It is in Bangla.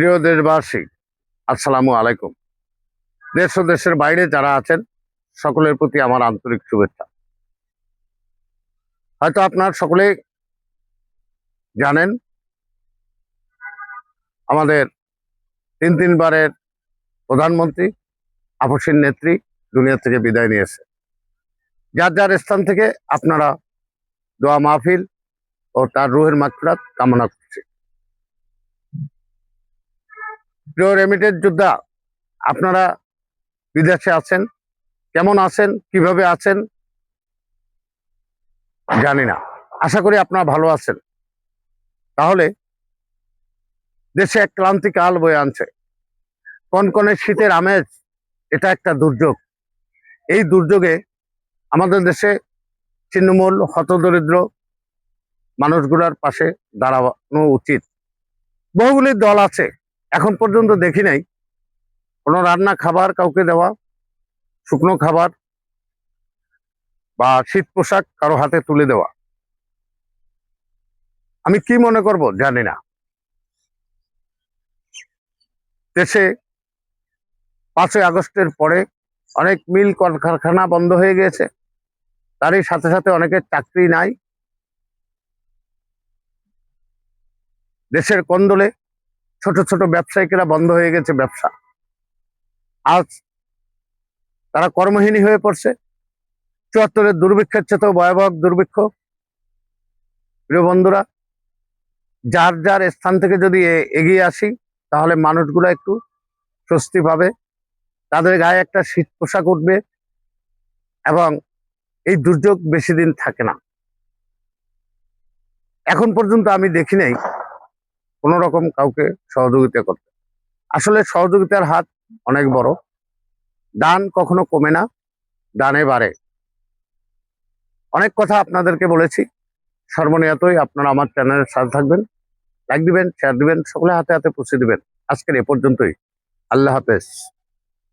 প্রিয় দেশবাসী, আসসালামু আলাইকুম। দেশ ও দেশের বাইরে যারা আছেন, সকলের প্রতি আমার আন্তরিক শুভেচ্ছা। হয়তো আপনার সকলে জানেন, আমাদের তিন তিনবারের প্রধানমন্ত্রী, আপসীর নেত্রী দুনিয়া থেকে বিদায় নিয়েছে। যার যার স্থান থেকে আপনারা দোয়া মাহফিল ও তার রুহের মাকফিরাত কামনা করছি। প্রিয় রেমিটেড যোদ্ধা, আপনারা বিদেশে আছেন, কেমন আছেন, কীভাবে আছেন? জানি না। আশা করি আপনারা ভালো আছেন। তাহলে দেশে এক ক্লান্তিকাল বয়ে আনছে। কনকনে শীতের আমেজ, এটা একটা দুর্যোগ। এই দুর্যোগে আমাদের দেশে ছিন্নমূল, হতদরিদ্র মানুষগুলোর পাশে দাঁড়ানো উচিত। বহুগুলি দল আছে এখন পর্যন্ত দেখি নাই। কোনো রান্না খাবার কাউকে দেওয়া, শুকনো খাবার বা শীত পোশাক কারও হাতে তুলে দেওয়া। আমি কি মনে করব জানি না। দেশে পাঁচই আগস্টের পরে অনেক মিল কলকারখানা বন্ধ হয়ে গেছে তারই সাথে সাথে অনেকের চাকরি নাই। দেশের কন্দলে ছোট ছোট ব্যবসায়িকেরা বন্ধ হয়ে গেছে ব্যবসা। আজ তারা কর্মহীনী হয়ে পড়ছে। চুয়াত্তরের দুর্ভিক্ষের চেয়েও ভয়াবহ দুর্ভিক্ষ। প্রিয় বন্ধুরা, যার যার স্থান থেকে যদি এগিয়ে আসি, তাহলে মানুষগুলো একটু স্বস্তি পাবে। তাদের গায়ে একটা শীত পোশাক উঠবে এবং এই দুর্যোগ বেশি দিন থাকে না। এখন পর্যন্ত আমি দেখি নাই কোনো রকম কাউকে সহযোগিতা করতে। আসলে সহযোগিতার হাত অনেক বড়। দান কখনো কমে না, দানে বাড়ে। অনেক কথা আপনাদেরকে বলেছি। সর্বনিয়তই আপনারা আমার চ্যানেলের সাথে থাকবেন। লাইক দিবেন শেয়ার দিবেন, সকলে হাতে হাতে পৌঁছে দিবেন। আজকের এ পর্যন্তই। আল্লাহ হাফেজ।